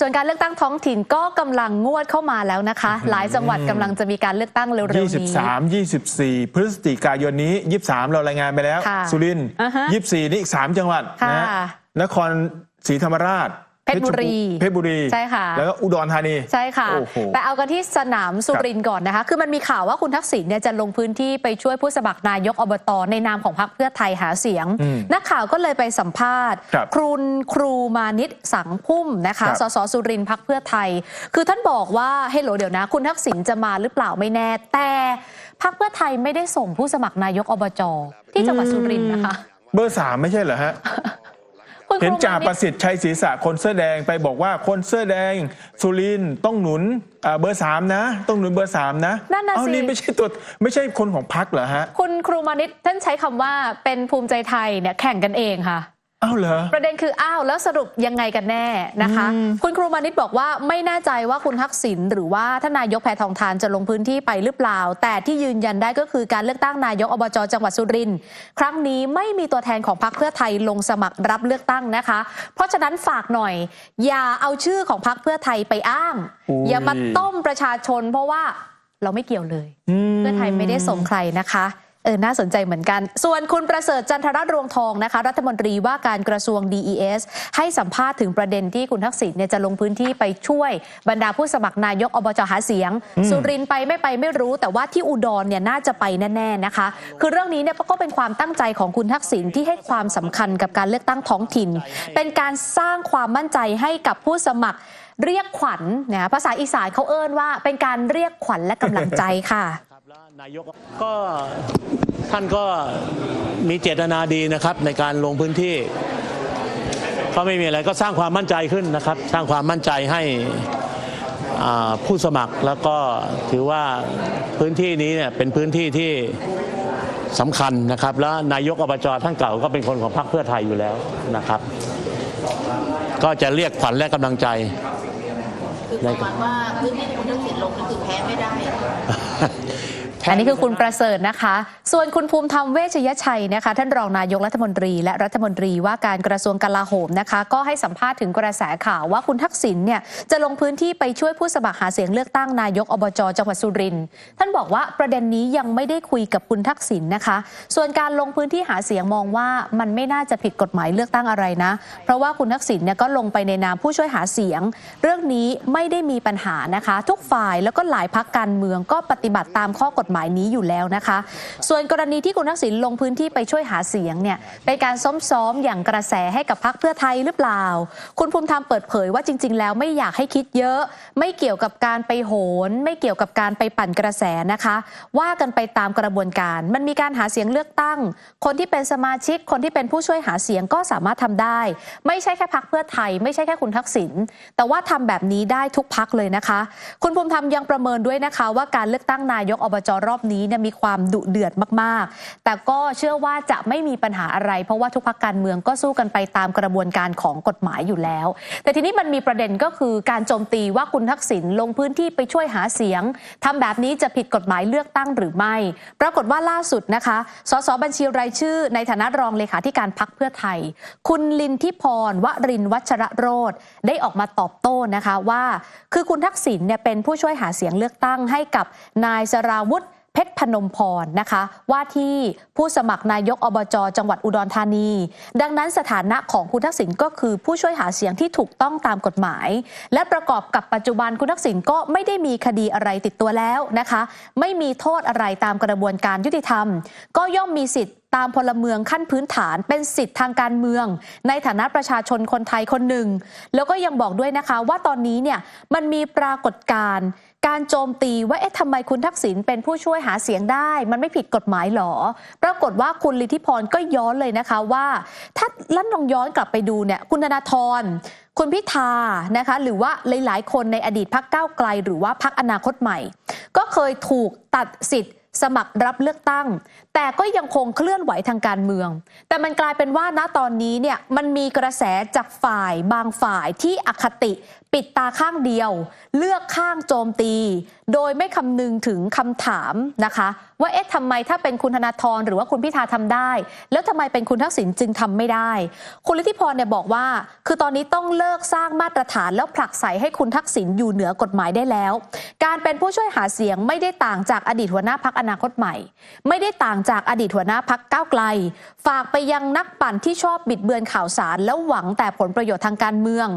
ส่วนการเลือกตั้งท้องถิ่นก็กำลังงวดเข้ามาแล้วนะคะ หลายจังหวัดกำลังจะมีการเลือกตั้งเร็วๆนี้23 24 พฤศจิกายนนี้ 23 เรารายงานไปแล้วค่ะสุรินทร์อ่าฮะ24 นี่อีก 3 จังหวัดค่ะนะนครศรีธรรมราช เพชรบุรี เพชรบุรีใช่ค่ะ แล้วก็อุดรธานี ใช่ค่ะโอ้โหแต่เอากันที่สนามสุรินทร์ก่อนนะคะ คือมันมีข่าวว่าคุณทักษิณเนี่ยจะลงพื้นที่ไปช่วยผู้สมัครนายกอบต ในนามของพรรคเพื่อไทยหาเสียงอืมนักข่าวก็เลยไปสัมภาษณ์ ครับครูนครูมานิตสังพุ่มนะคะครับสสสุรินทร์พรรคเพื่อไทย คือท่านบอกว่าเฮโหลเดี๋ยวนะ คุณทักษิณจะมาหรือเปล่าไม่แน่ แต่พรรคเพื่อไทยไม่ได้ส่งผู้สมัครนายกอบจที่จังหวัดสุรินทร์นะคะ เบอร์3ไม่ใช่เหรอฮะคุณค เห็นรูจ่ามานิประตสิทธิ์ชัยศรีษะคนเสื้อแดงไปบอกว่าคนเสื้อแดงสุรินทร์ต้องหนุนอ่าเบอร์3นะ ต้องหนุนเบอร์3นะนั่นน่ะเอาสินี่ไม่ใช่ตัวไม่ใช่คนของพักเหรอฮะ คุณครูมานิตท่านใช้คำว่าเป็นภูมิใจไทยเนี่ยแข่งกันเองค่ะเอ้าเหรอ ประเด็นคืออ้าวแล้วสรุปยังไงกันแน่นะคะอืมคุณครูมานิตบอกว่าไม่แน่ใจว่าคุณทักษิณหรือว่าท่านนายกแพทองทานจะลงพื้นที่ไปหรือเปล่า แต่ที่ยืนยันได้ก็คือการเลือกตั้งนายกอบจจังหวัดสุรินทร์ครั้งนี้ไม่มีตัวแทนของพรรคเพื่อไทยลงสมัครรับเลือกตั้งนะคะ เพราะฉะนั้นฝากหน่อย อย่าเอาชื่อของพรรคเพื่อไทยไปอ้างอุ้ยอย่ามาต้มประชาชน เพราะว่าเราไม่เกี่ยวเลยมเพื่อไทยไม่ได้ส่งใครนะคะ เออ น่าสนใจเหมือนกัน ส่วนคุณประเสริฐจันทรรวงทองนะคะ รัฐมนตรีว่าการกระทรวง DES ให้สัมภาษณ์ถึงประเด็นที่คุณทักษิณเนี่ยจะลงพื้นที่ไปช่วยบรรดาผู้สมัครนายกอบจหาเสียง สุรินทร์ไปไม่ไปไม่รู้ แต่ว่าที่อุดรเนี่ยน่าจะไปแน่ๆนะคะ คือเรื่องนี้เนี่ยก็เป็นความตั้งใจของคุณทักษิณที่ให้ความสำคัญกับการเลือกตั้งท้องถิ่น เป็นการสร้างความมั่นใจให้กับผู้สมัครเรียกขวัญนะภาษาอีสานเขาเอิ้นว่า เป็นการเรียกขวัญและกำลังใจค่ะครับ แล้วนายกก็ท่านก็มีเจตนาดีนะครับในการลงพื้นที่ก็ไม่มีอะไรก็สร้างความมั่นใจขึ้นนะครับ สร้างความมั่นใจให้ผู้สมัครแล้วก็ถือว่าพื้นที่นี้เนี่ยเป็นพื้นที่ที่สำคัญนะครับ แล้วนายกอบจท่านเก่าก็เป็นคนของพรรคเพื่อไทยอยู่แล้วนะครับ ก็จะเรียกขวัญและกำลังใจ คือประมาณว่าพื้นที่ที่คุณทักษิณลงนี่คือแพ้ไม่ได้ อันนี้คือคุณประเสริฐนะคะ ส่วนคุณภูมิธรรมเวชยชัยนะคะ ท่านรองนายกรัฐมนตรี และรัฐมนตรีว่าการกระทรวงกลาโหมนะคะ ก็ให้สัมภาษณ์ถึงกระแสข่าวว่าคุณทักษิณเนี่ยจะลงพื้นที่ไปช่วยผู้สมัครหาเสียงเลือกตั้งนายกอบจจังหวัดสุรินทร์ท่านบอกว่าประเด็นนี้ยังไม่ได้คุยกับคุณทักษิณนะคะ ส่วนการลงพื้นที่หาเสียงมองว่ามันไม่น่าจะผิดกฎหมายเลือกตั้งอะไรนะ เพราะว่าคุณทักษิณเนี่ยก็ลงไปในนามผู้ช่วยหาเสียง เรื่องนี้ไม่ได้มีปัญหานะคะ ทุกฝ่ายแล้วก็หลายพักการเมืองก็ปฏิบัติตามข้อกฎหมายนี้อยู่แล้วนะคะ ส่วนกรณีที่คุณทักษิณลงพื้นที่ไปช่วยหาเสียงเนี่ยเป็นการซ้อมๆอย่างกระแสให้กับพักเพื่อไทยหรือเปล่า คุณภูมิธรรมเปิดเผยว่าจริง ๆ แล้วไม่อยากให้คิดเยอะ ไม่เกี่ยวกับการไปโหน ไม่เกี่ยวกับการไปปั่นกระแสนะคะ ว่ากันไปตามกระบวนการ มันมีการหาเสียงเลือกตั้ง คนที่เป็นสมาชิก คนที่เป็นผู้ช่วยหาเสียงก็สามารถทำได้ ไม่ใช่แค่พักเพื่อไทย ไม่ใช่แค่คุณทักษิณแต่ว่าทำแบบนี้ได้ทุกพักเลยนะคะ คุณภูมิธรรมยังประเมินด้วยนะคะ ว่าการเลือกตั้งนายกอบจรอบนี้เนี่ยมีความดุเดือดมาก ๆ แต่ก็เชื่อว่าจะไม่มีปัญหาอะไร เพราะว่าทุกพักการเมืองก็สู้กันไปตามกระบวนการของกฎหมายอยู่แล้ว แต่ทีนี้มันมีประเด็นก็คือการโจมตีว่าคุณทักษิณลงพื้นที่ไปช่วยหาเสียงทำแบบนี้จะผิดกฎหมายเลือกตั้งหรือไม่ ปรากฏว่าล่าสุดนะคะ สสบัญชีรายชื่อ ในฐานะรองเลขาธิการพักเพื่อไทย คุณลินทิพรวรินวัชระโรธได้ออกมาตอบโต้นะคะว่า คือคุณทักษิณเนี่ยเป็นผู้ช่วยหาเสียงเลือกตั้งให้กับนายสราวุธ เพชรพนมพรนะคะ ว่าที่ผู้สมัครนายกอบจจังหวัดอุดรธานี ดังนั้นสถานะของคุณทักษิณก็คือผู้ช่วยหาเสียงที่ถูกต้องตามกฎหมาย และประกอบกับปัจจุบันคุณทักษิณก็ไม่ได้มีคดีอะไรติดตัวแล้วนะคะ ไม่มีโทษอะไรตามกระบวนการยุติธรรม ก็ย่อมมีสิทธิ์ ตามพลเมืองขั้นพื้นฐานเป็นสิทธิ์ทางการเมือง ในฐานะประชาชนคนไทยคนหนึ่ง แล้วก็ยังบอกด้วยนะคะว่าตอนนี้เนี่ยมันมีปรากฏการณ์การโจมตีว่าเอ๊ะทำไมคุณทักษิณเป็นผู้ช่วยหาเสียงได้ มันไม่ผิดกฎหมายหรอ ปรากฏว่าคุณลิทิพรก็ย้อนเลยนะคะว่า ถ้าลั่นลองย้อนกลับไปดูเนี่ยคุณธนาธรคุณพิธานะคะ หรือว่าหลาย ๆ คนในอดีตพักก้าวไกล หรือว่าพักอนาคตใหม่ ก็เคยถูกตัดสิทธิ์สมัครรับเลือกตั้ง แต่ก็ยังคงเคลื่อนไหวทางการเมือง แต่มันกลายเป็นว่าณตอนนี้เนี่ยมันมีกระแสจากฝ่ายบางฝ่ายที่อคติปิดตาข้างเดียว เลือกข้างโจมตี โดยไม่คำนึงถึงคำถามนะคะ ว่าเอ๊ะทำไมถ้าเป็นคุณธนาธรหรือว่าคุณพิธาทำได้ แล้วทำไมเป็นคุณทักษิณจึงทำไม่ได้ คุณลิทธิพรเนี่ยบอกว่า คือตอนนี้ต้องเลิกสร้างมาตรฐานแล้วผลักใส่ให้คุณทักษิณอยู่เหนือกฎหมายได้แล้ว การเป็นผู้ช่วยหาเสียงไม่ได้ต่างจากอดีตหัวหน้าพักอนาคตใหม่ ไม่ได้ต่างจากอดีตหัวหน้าพักก้าวไกล ฝากไปยังนักปั่นที่ชอบบิดเบือนข่าวสาร แล้วหวังแต่ผลประโยชน์ทางการเมือง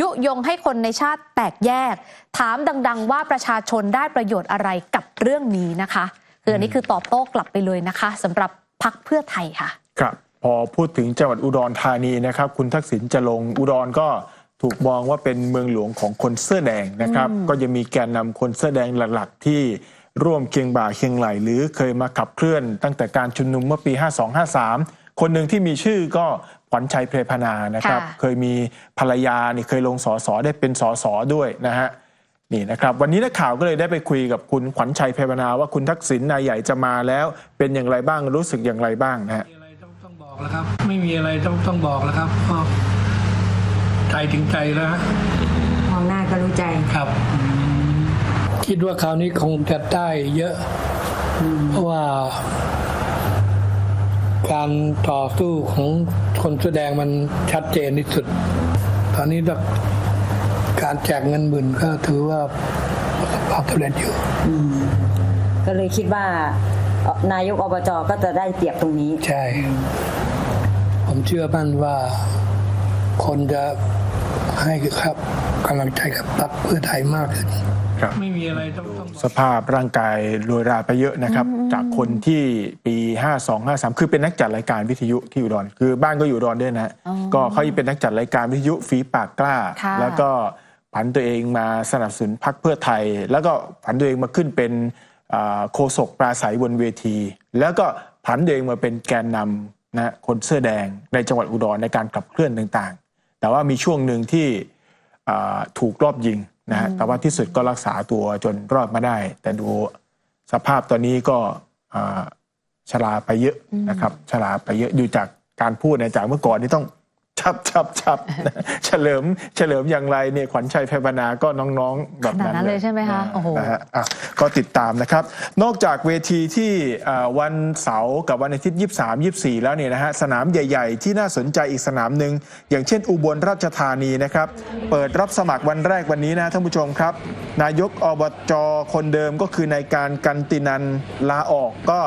ยุยงให้คนในชาติแตกแยก ถามดัง ๆ ว่าประชาชนได้ประโยชน์อะไรกับเรื่องนี้นะคะคืออันนี้คือตอบโต้กลับไปเลยนะคะสำหรับพักเพื่อไทยค่ะ ครับ พอพูดถึงจังหวัดอุดรธานีนะครับ คุณทักษิณจะลงอุดรก็ถูกมองว่าเป็นเมืองหลวงของคนเสื้อแดงนะครับ ก็จะมีแกนนำคนเสื้อแดงหลัก ๆ ที่ ร่วมเคียงบ่าเคียงไหลหรือเคยมาขับเคลื่อน ตั้งแต่การชุมนุมเมื่อปี 5253 คนหนึ่งที่มีชื่อก็ขวัญชัยเพรพนานะครับค่ะเคยมีภรรยานี่เคยลงสอสอได้เป็นสอสอด้วยนะฮะนี่นะครับวันนี้นักข่าวก็เลยได้ไปคุยกับคุณขวัญชัยเพรพนาว่าคุณทักษิณนายใหญ่จะมาแล้ว เป็นอย่างไรบ้างรู้สึกอย่างไรบ้างนะฮะมีอะไรต้องต้องบอกแล้วครับ ไม่มีอะไรต้องต้องบอกแล้วครับเพราะใจถึงใจแล้วฮะมองหน้าก็รู้ใจครับ คิดว่าคราวนี้คงจะได้เยอะ เพราะว่า การต่อสู้ของคนแสอแดงมันชัดเจนที่สุด ตอนนี้การแจกเงินหมื่นก็ถือว่าประสบความสำเร็จอยู่ก็เลยคิดว่านายกอบจก็จะได้เปรียบตรงนี้ ใช่ ผมเชื่อมั่นว่าคนจะให้ครับกำลังใจกับพรรคเพื่อไทยมากขึ้น ครับ ไม่มีอะไรต้องต้องบอกสภาพร่างกายรวยราไปเยอะนะครับ จากคนที่ปี 52 53 คือเป็นนักจัดรายการวิทยุที่อุดรคือบ้านก็อยู่อุดรด้วยนะฮะอ๋อก็เขาเป็นนักจัดรายการวิทยุฝีปากกล้า ค่ะ แล้วก็ผันตัวเองมาสนับสนุนพรรคเพื่อไทย แล้วก็ผันตัวเองมาขึ้นเป็นอ่าโฆษกปราศัยบนเวที แล้วก็ผันตัวเองมาเป็นแกนนำนะคนเสื้อแดงในจังหวัดอุดรในการขับเคลื่อนต่างๆ แต่ว่ามีช่วงหนึ่งที่อ่าถูกรอบยิง นะฮะแต่ว่าที่สุดก็รักษาตัวจนรอดมาได้ แต่ดูสภาพตอนนี้ก็อ่าชราไปเยอะนะครับชราไปเยอะดูจากการพูดเนยจากเมื่อก่อนนี่ต้อง ชับชับชับเฉลิมเฉลิมอย่างไรเนี่ยขวัญชัยไพรพนาก็น้องๆแบบขนาดนั้นเลยใช่ไหมคะอ่าโอ้โหนะฮะอะก็ติดตามนะครับ นอกจากเวทีที่อ่าวันเสาร์กับวันอาทิตย์23 24แล้วเนี่ยนะฮะสนามใหญ่ ๆ ที่น่าสนใจอีกสนามหนึ่งอย่างเช่นอุบลราชธานีนะครับ เปิดรับสมัครวันแรกวันนี้นะท่านผู้ชมครับ นายกอบจคนเดิมก็คือนายการกันตินันลาออกก็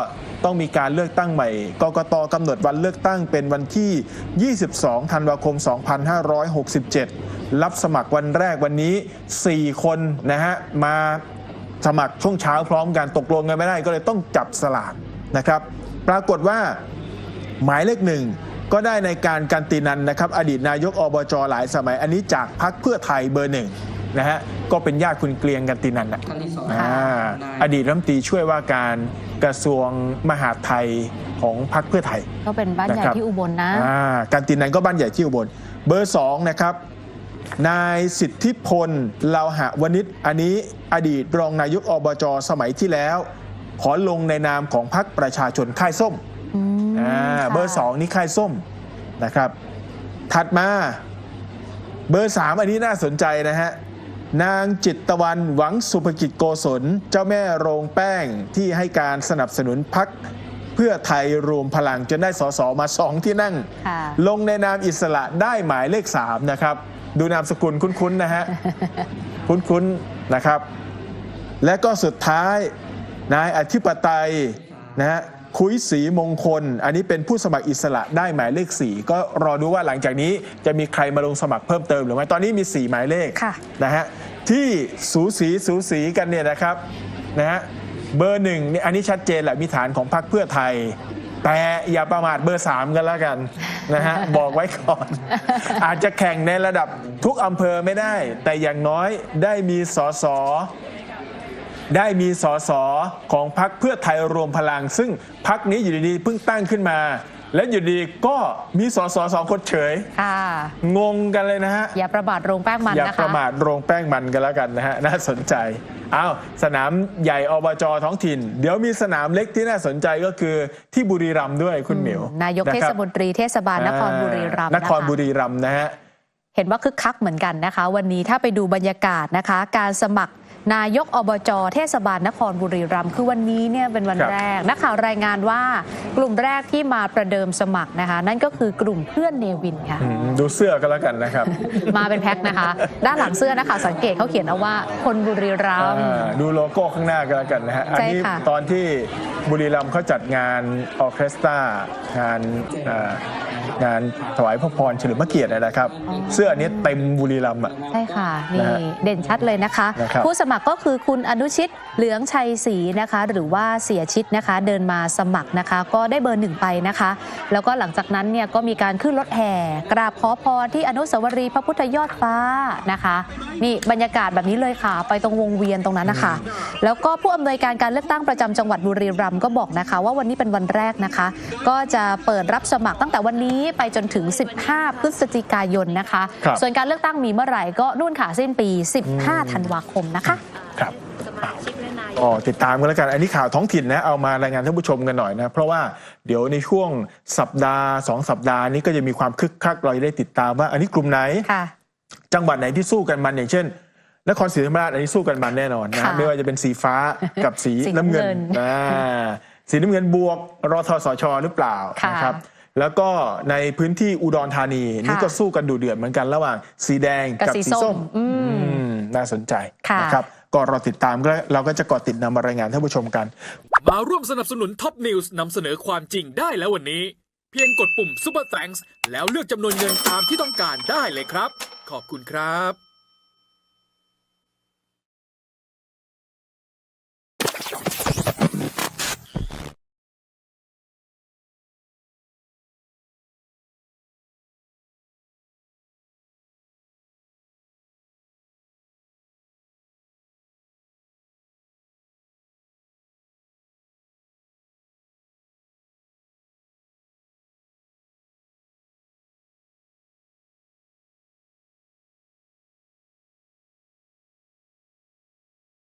ต้องมีการเลือกตั้งใหม่ กกตกำหนดวันเลือกตั้งเป็นวันที่ 22 ธันวาคม 2567 รับสมัครวันแรกวันนี้ 4 คนนะฮะ มาสมัครช่วงเช้าพร้อมกันตกลงกันไม่ได้ก็เลยต้องจับสลากนะครับ ปรากฏว่าหมายเลขหนึ่งก็ได้ในการกันตินันนะครับ อดีตนายกอบจหลายสมัยอันนี้จากพักเพื่อไทยเบอร์หนึ่ง นะฮะก็เป็นญาติคุณเกลียงกันตินันนะอ่าอดีตรัฐมนตรีช่วยว่าการกระทรวงมหาดไทยของพักเพื่อไทย ก็เป็นบ้านใหญ่นะครับ ที่อุบลนะ อ่าการตินันก็บ้านใหญ่ที่อุบลเบอร์สองนะครับ นายสิทธิพลเลาหะวณิชอันนี้อดีตรองนายกอบจสมัยที่แล้ว ขอลงในนามของพรรคประชาชนค่ายส้ม อืมอ่าค่ะเบอร์สองนี่ค่ายส้มนะครับ ถัดมาเบอร์สามอันนี้น่าสนใจนะฮะ นางจิตตะวันหวังสุภกิจโกศล เจ้าแม่โรงแป้งที่ให้การสนับสนุนพักเพื่อไทยรวมพลังจนได้สสมาสองที่นั่งค่ะลงในนามอิสระได้หมายเลขสามนะครับ ดูนามสกุลคุ้นๆนะฮะ คุ้นๆนะครับ และก็สุดท้ายนายอธิปไตยนะฮะ คุยศรีมงคล อันนี้เป็นผู้สมัครอิสระได้หมายเลข 4 ก็รอดูว่าหลังจากนี้จะมีใครมาลงสมัครเพิ่มเติมหรือไม่ตอนนี้มี 4 หมายเลขค่ะนะฮะที่สูสีสูสีกันเนี่ยนะครับนะฮะเบอร์หนึ่งนี่อันนี้ชัดเจนแหละมีฐานของพรรคเพื่อไทย แต่อย่าประมาทเบอร์ 3 กันแล้วกันนะฮะบอกไว้ก่อน อาจจะแข่งในระดับทุกอำเภอไม่ได้ แต่อย่างน้อยได้มีสอสอ ได้มีสสของพักเพื่อไทยรวมพลัง ซึ่งพักนี้อยู่ดีๆเพิ่งตั้งขึ้นมา และอยู่ดีก็มีสสสองคนเฉยค่ะงงกันเลยนะฮะ อย่าประมาทโรงแป้งมันอย่านะประคะมาทโรงแป้งมันกันแล้วกันนะฮะ น่าสนใจอ้าวสนามใหญ่อบจท้องถิ่น เดี๋ยวมีสนามเล็กที่น่าสนใจก็คือที่บุรีรัมย์ด้วยคุณหมิวนายกเทะคศรับมนตรีเทศบาลนครบุรีรัมย์นนะครคะบุรีรัมย์นะฮะ เห็นว่าคึกคักเหมือนกันนะคะ วันนี้ถ้าไปดูบรรยากาศนะคะ การสมัคร นายกอบจเทศบาลนครบุรีรัมย์คือวันนี้เนี่ยเป็นวันครับแรกนักข่าวรายงานว่ากลุ่มแรกที่มาประเดิมสมัครนะคะ นั่นก็คือกลุ่มเพื่อนเนวินค่ะอืมดูเสื้อกันแล้วกันนะครับ มาเป็นแพ็คนะคะ ด้านหลังเสื้อนะคะสังเกตเขาเขียนเอาว่าคนบุรีรัมย์อ่าดูโลโก้ข้างหน้ากันแล้วกันนะฮะอันใช่นี้ค่ะตอนที่ บุรีรัมย์เขาจัดงานออร์เคสตรางานอ่างานถวายพระพรเฉลิมพระเกียรตินะครับ เสื้ออันนี้เต็มบุรีรัมย์อะ ใช่ค่ะนะนี่ฮะเด่นชัดเลยนะคะนะครับผู้สมัครก็คือคุณอนุชิตเหลืองชัยศรีนะคะ หรือว่าเสียชิดนะคะ เดินมาสมัครนะคะ ก็ได้เบอร์หนึ่งไปนะคะ แล้วก็หลังจากนั้นเนี่ยก็มีการขึ้นรถแห่กราบขอพรที่อนุสาวรีย์พระพุทธยอดฟ้านะคะ นี่บรรยากาศแบบนี้เลยค่ะ ไปตรงวงเวียนตรงนั้นนะคะ แล้วก็ผู้อำนวยการการเลือกตั้งประจำจังหวัดบุรีรัมย์ก็บอกนะคะ ว่าวันนี้เป็นวันแรกนะคะ ก็จะเปิดรับสมัครตั้งแต่วันนี้ไปจนถึง 15 พฤศจิกายนนะคะครับส่วนการเลือกตั้งมีเมื่อไหร่ก็นู่นค่ะสิ้นปี 15 ธันวาคมนะคะครับสมาชิกและนายกอ๋อติดตามกันแล้วกัน อันนี้ข่าวท้องถิ่นนะเอามารายงานท่านผู้ชมกันหน่อยนะ เพราะว่าเดี๋ยวในช่วงสัปดาห์สองสัปดาห์นี้ก็จะมีความคึกคักเราจะได้ติดตามว่า อันนี้กลุ่มไหนค่ะจังหวัดไหนที่สู้กันมันอย่างเช่น นครศรีธรรมราชอันนี้สู้กันมันแน่นอนนะค่ะไม่ว่าจะเป็นสีฟ้ากับสีสีน้ำน้ำเงิเงินนอ่าสีน้ำเงินบวกรทสชหรือเปล่าค่ะนะครับ แล้วก็ในพื้นที่อุดรธานีนี่ก็สู้กันดูเดือดเหมือนกันระหว่างสีแดงกับกับสีสีส้ส้มมอืมอืมน่าสนใจค่ะ นะครับก็รอติดตามก็เราก็จะเกาะติดนำมารายงานท่านผู้ชมกัน มาร่วมสนับสนุนท็อปนิวส์นำเสนอความจริงได้แล้ววันนี้ เพียงกดปุ่ม Super Thanks แล้วเลือกจำนวนเงินตามที่ต้องการได้เลยครับ ขอบคุณครับ